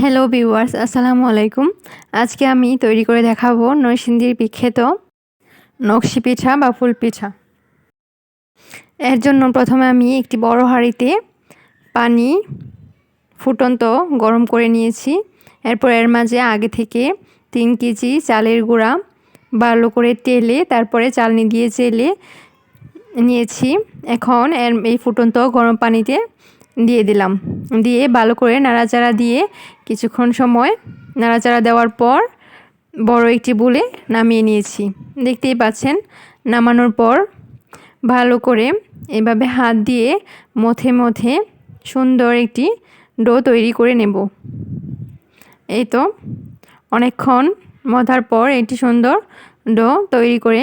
Hello viewers আসসালামু আলাইকুম আজকে আমি তৈরি করে দেখাবো নরসিংদীর বিখ্যাত নকশি পিঠা বা ফুল পিঠা। এর জন্য প্রথমে আমি একটি বড় হাঁড়িতে পানি ফুটন্ত গরম করে নিয়েছি। এরপর এর মাঝে আগে থেকে তিন কেজি চালের গুঁড়া ভালো করে তেলে, তারপরে চালনি দিয়ে চেলে নিয়েছি। এখন এর এই ফুটন্ত গরম পানিতে দিয়ে দিলাম। দিয়ে ভালো করে নাড়াচাড়া দিয়ে কিছুক্ষণ সময় নাড়াচাড়া দেওয়ার পর বড় একটি বুলে নামিয়ে নিয়েছি। দেখতেই পাচ্ছেন, নামানোর পর ভালো করে এভাবে হাত দিয়ে মথে মথে সুন্দর একটি ডো তৈরি করে নেব। এই তো অনেকক্ষণ মথার পর একটি সুন্দর ডো তৈরি করে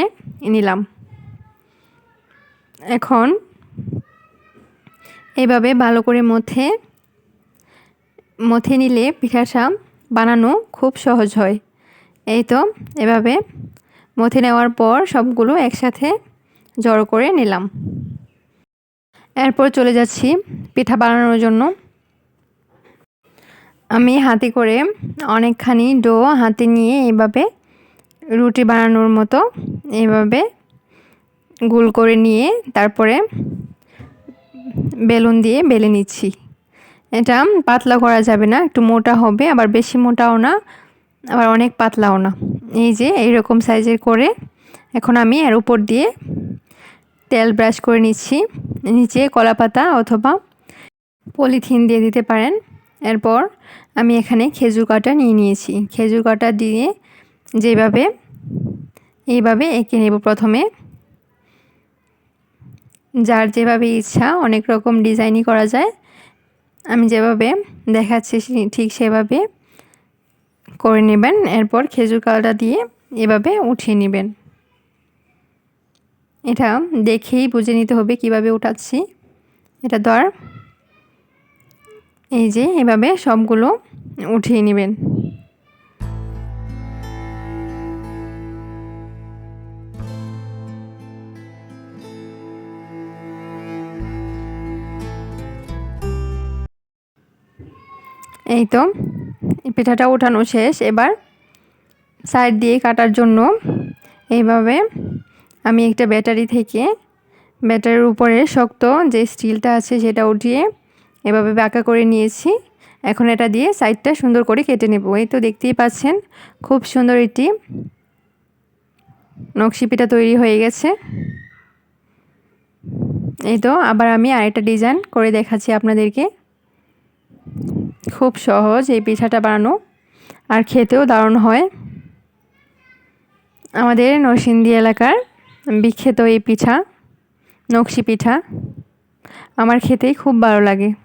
নিলাম। এখন এভাবে ভালো করে মথে মথে নিলে পিঠাটা বানানো খুব সহজ হয়। এই তো, এভাবে মথে নেওয়ার পর সবগুলো একসাথে জড়ো করে নিলাম। এরপর চলে যাচ্ছি পিঠা বানানোর জন্য। আমি হাতে করে অনেকখানি ডো হাতে নিয়ে এইভাবে রুটি বানানোর মতো এইভাবে গোল করে নিয়ে তারপরে বেলুন দিয়ে বেলে নিচ্ছি। এটা পাতলা করা যাবে না, একটু মোটা হবে, আবার বেশি মোটাও না, আবার অনেক পাতলাও না। এই যে, এইরকম সাইজের করে এখন আমি এর উপর দিয়ে তেল ব্রাশ করে নিচ্ছি। নিচে কলা পাতা অথবা পলিথিন দিয়ে দিতে পারেন। এরপর আমি এখানে খেজুর কাটা নিয়ে নিয়েছি। খেজুর কাটা দিয়ে যেভাবে, এইভাবে এঁকে নেব প্রথমে। যার যেভাবে ইচ্ছা অনেক রকম ডিজাইনই করা যায়। আমি যেভাবে দেখাচ্ছি ঠিক সেভাবে করে নেবেন। এরপর খেজুর কালটা দিয়ে এভাবে উঠিয়ে নেবেন। এটা দেখেই বুঝে নিতে হবে কীভাবে উঠাচ্ছি। এটা ধর, এই যে এভাবে সবগুলো উঠিয়ে নেবেন। এই তো পিঠাটা উঠানো শেষ। এবার সাইড দিয়ে কাটার জন্য এইভাবে আমি একটা ব্যাটারি থেকে ব্যাটারির উপরে শক্ত যে স্টিলটা আছে সেটা উঠিয়ে এভাবে বাঁকা করে নিয়েছি। এখন এটা দিয়ে সাইডটা সুন্দর করে কেটে নেব। এই তো দেখতেই পাচ্ছেন, খুব সুন্দর একটি নকশি পিঠা তৈরি হয়ে গেছে। এই তো, আবার আমি আরেকটা ডিজাইন করে দেখাচ্ছি আপনাদেরকে। খুব সহজ এই পিঠাটা বানানো। আর খেতেও দারুণ হয়। আমাদের নরসিংদী এলাকার বিখ্যাত এই পিঠা, নকশি পিঠা। আমার খেতেই খুব ভালো লাগে।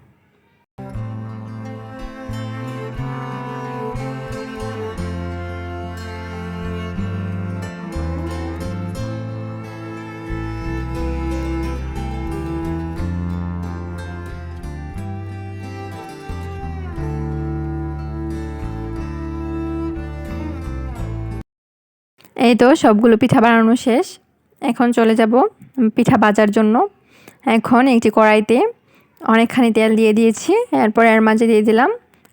এই তো সবগুলো পিঠা বানানো শেষ। এখন চলে যাব পিঠা বাজার জন্য। এখন একটি কড়াইতে অনেকখানি তেল দিয়ে দিয়েছি, এরপর এর মাঝে দিয়ে দিলাম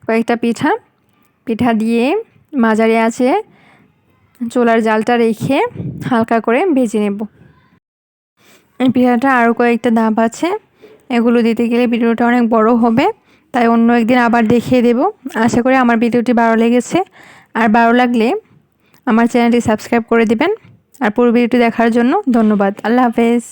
কয়েকটা পিঠা। পিঠা দিয়ে মাজারে আছে চোলার জালটা রেখে হালকা করে ভেজে নেব। এই পিঠাটা আরও কয়েকটা ধাপ আছে, এগুলো দিতে গেলে ভিডিওটা অনেক বড় হবে, তাই অন্য একদিন আবার দেখিয়ে দেব। আশা করি আমার ভিডিওটি ভালো লেগেছে। আর ভালো লাগলে আমার চ্যানেলটি সাবস্ক্রাইব করে দিবেন। আর পুরো ভিডিওটি দেখার জন্য ধন্যবাদ। আল্লাহ হাফেজ।